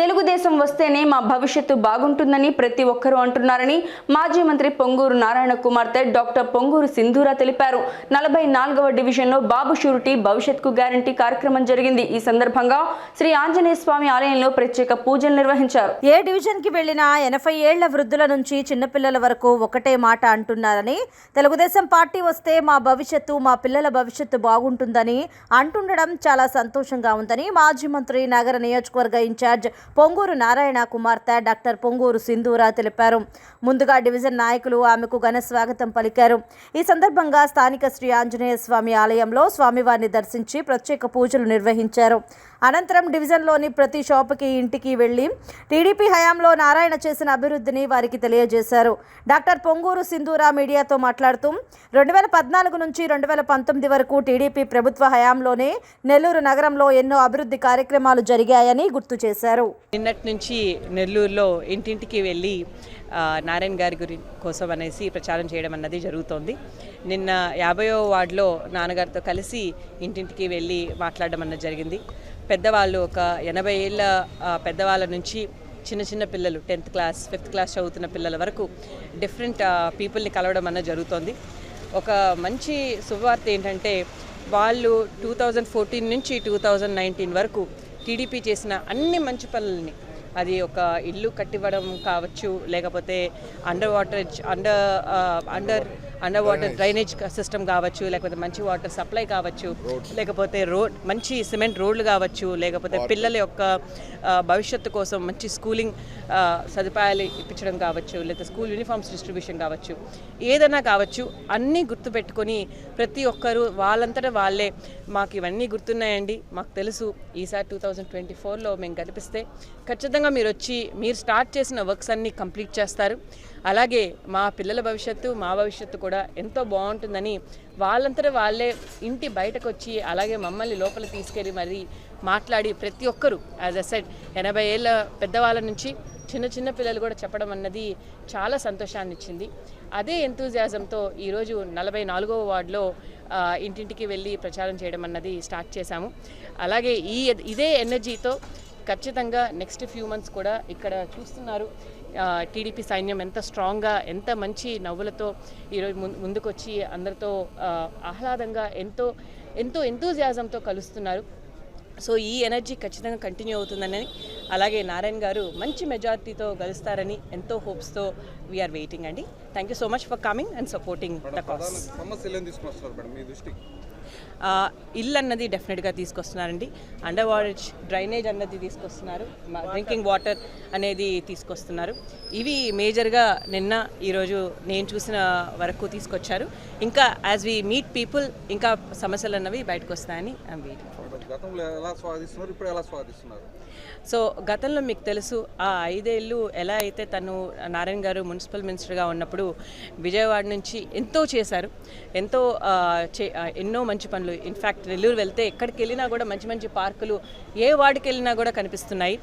తెలుగుదేశం వస్తేనే మా భవిష్యత్తు బాగుంటుందని ప్రతి ఒక్కరూ అంటున్నారని మాజీ మంత్రి పొంగూరు నారాయణ కుమార్తె డాక్టర్ పొంగూరు సింధూరా తెలిపారు. నలభై నాలుగవ డివిజన్లో బాబు షూరిటీ భవిష్యత్కు గ్యారంటీ కార్యక్రమం జరిగింది. ఈ సందర్భంగా శ్రీ ఆంజనేయ స్వామి ఆలయంలో ప్రత్యేక పూజలు నిర్వహించారు. ఏ డివిజన్కి వెళ్ళినా ఎనభై ఏళ్ళ వృద్ధుల నుంచి చిన్నపిల్లల వరకు ఒకటే మాట అంటున్నారని తెలుగుదేశం పార్టీ వస్తే మా భవిష్యత్తు మా పిల్లల భవిష్యత్తు బాగుంటుందని అంటుండడం చాలా సంతోషంగా ఉందని మాజీ మంత్రి నగర నియోజకవర్గ ఇన్ఛార్జ్ పొంగూరు నారాయణ కుమార్తె డాక్టర్ పొంగూరు సింధూరా తెలిపారు. ముందుగా డివిజన్ నాయకులు ఆమెకు ఘన స్వాగతం పలికారు. ఈ సందర్భంగా స్థానిక శ్రీ ఆంజనేయ స్వామి ఆలయంలో స్వామివారిని దర్శించి ప్రత్యేక పూజలు నిర్వహించారు. అనంతరం డివిజన్లోని ప్రతి షాపుకి ఇంటికి వెళ్ళి టీడీపీ హయాంలో నారాయణ చేసిన అభివృద్ధిని వారికి తెలియజేశారు. డాక్టర్ పొంగూరు సింధూరా మీడియాతో మాట్లాడుతూ రెండు వేల పద్నాలుగు నుంచి రెండు వేల పంతొమ్మిది వరకు టీడీపీ ప్రభుత్వ హయాంలోనే నెల్లూరు నగరంలో ఎన్నో అభివృద్ధి కార్యక్రమాలు జరిగాయని గుర్తు చేశారు. నిన్నటి నుంచి నెల్లూరులో ఇంటింటికి వెళ్ళి నారాయణ గారి గురి కోసం అనేసి ప్రచారం చేయడం అన్నది జరుగుతోంది. నిన్న యాభైవ వార్డులో నాన్నగారితో కలిసి ఇంటింటికి వెళ్ళి మాట్లాడడం అన్నది జరిగింది. పెద్దవాళ్ళు ఒక ఎనభై ఏళ్ళ పెద్దవాళ్ళ నుంచి చిన్న చిన్న పిల్లలు టెన్త్ క్లాస్ ఫిఫ్త్ క్లాస్ చదువుతున్న పిల్లల వరకు డిఫరెంట్ పీపుల్ని కలవడం అన్నది జరుగుతోంది. ఒక మంచి శుభవార్త ఏంటంటే వాళ్ళు టూ థౌజండ్ ఫోర్టీన్ నుంచి టూ థౌజండ్ నైన్టీన్ వరకు టీడీపీ చేసిన అన్ని మంచి పనులని అది ఒక ఇల్లు కట్టివ్వడం కావచ్చు లేకపోతే under water under under under water drainage system కావచ్చు లేకపోతే మంచి వాటర్ సప్లై కావచ్చు లేకపోతే రోడ్ మంచి సిమెంట్ రోడ్లు కావచ్చు లేకపోతే పిల్లల యొక్క ఆ, భవిష్యత్తు కోసం మంచి స్కూలింగ్ ఆ, సదుపాయాలు ఇప్పించడం కావచ్చు లేదా స్కూల్ యూనిఫామ్స్ డిస్ట్రిబ్యూషన్ కావచ్చు ఏదైనా కావచ్చు అన్నీ గుర్తుపెట్టుకొని ప్రతి ఒక్కరూ వాళ్ళంతటా వాళ్ళే. మాకు ఇవన్నీ గుర్తున్నాయండి. మాకు తెలుసు ఈసారి టూ థౌజండ్ ట్వంటీ ఫోర్లో మేము కనిపిస్తే ఖచ్చితంగా మీరు వచ్చి మీరు స్టార్ట్ చేసిన వర్క్స్ అన్నీ కంప్లీట్ చేస్తారు. అలాగే మా పిల్లల భవిష్యత్తు మా భవిష్యత్తు కూడా ఎంతో బాగుంటుందని వాళ్ళంతటా వాళ్ళే ఇంటి బయటకు వచ్చి అలాగే మమ్మల్ని లోపల తీసుకెళ్ళి మరి మాట్లాడి ప్రతి ఒక్కరూ యాజ్ అ సెడ్ ఎనభై ఏళ్ళ పెద్దవాళ్ళ నుంచి చిన్న చిన్న పిల్లలు కూడా చెప్పడం అన్నది చాలా సంతోషాన్ని ఇచ్చింది. అదే ఎంతూజియాజంతో ఈరోజు నలభై నాలుగవ వార్డులో ఇంటింటికి వెళ్ళి ప్రచారం చేయడం అన్నది స్టార్ట్ చేశాము. అలాగే ఈ ఇదే ఎనర్జీతో ఖచ్చితంగా నెక్స్ట్ ఫ్యూ మంత్స్ కూడా ఇక్కడ చూస్తున్నారు. టీడీపీ సైన్యం ఎంత స్ట్రాంగ్గా ఎంత మంచి నవ్వులతో ఈరోజు ముందు ముందుకొచ్చి అందరితో ఆహ్లాదంగా ఎంతో ఎంతో ఎంతూజియాజంతో కలుస్తున్నారు. సో ఈ ఎనర్జీ ఖచ్చితంగా కంటిన్యూ అవుతుందని అలాగే నారాయణ గారు మంచి మెజారిటీతో గెలుస్తారని ఎంతో హోప్స్తో వీఆర్ వెయిటింగ్ అండి. Thank you so much for coming and supporting the cause ఇల్లు అన్నది డెఫినెట్గా తీసుకొస్తున్నారండి. అండర్ వాటర్ డ్రైనేజ్ అన్నది తీసుకొస్తున్నారు. డ్రింకింగ్ వాటర్ అనేది తీసుకొస్తున్నారు. ఇవి మేజర్గా నిన్న ఈరోజు నేను చూసిన వరకు తీసుకొచ్చారు. ఇంకా యాజ్ వి మీట్ పీపుల్ ఇంకా సమస్యలు అన్నవి బయటకు వస్తాయని ఐమ్ వెయిటింగ్ గతంలో ఎలా స్వాదిస్తున్నారు? ఇప్పుడు ఎలా స్వాదిస్తున్నారు? సో గతంలో మీకు తెలుసు ఆ ఐదేళ్ళు ఎలా అయితే తను నారాయణ గారు మున్సిపల్ మినిస్టర్గా ఉన్నప్పుడు విజయవాడ నుంచి ఎంతో చేశారు. ఎంతో ఎన్నో మంచి పనులు. ఇన్ఫ్యాక్ట్ నెల్లూరు వెళ్తే ఎక్కడికి వెళ్ళినా కూడా మంచి మంచి పార్కులు ఏ వాడికి వెళ్ళినా కూడా కనిపిస్తున్నాయి.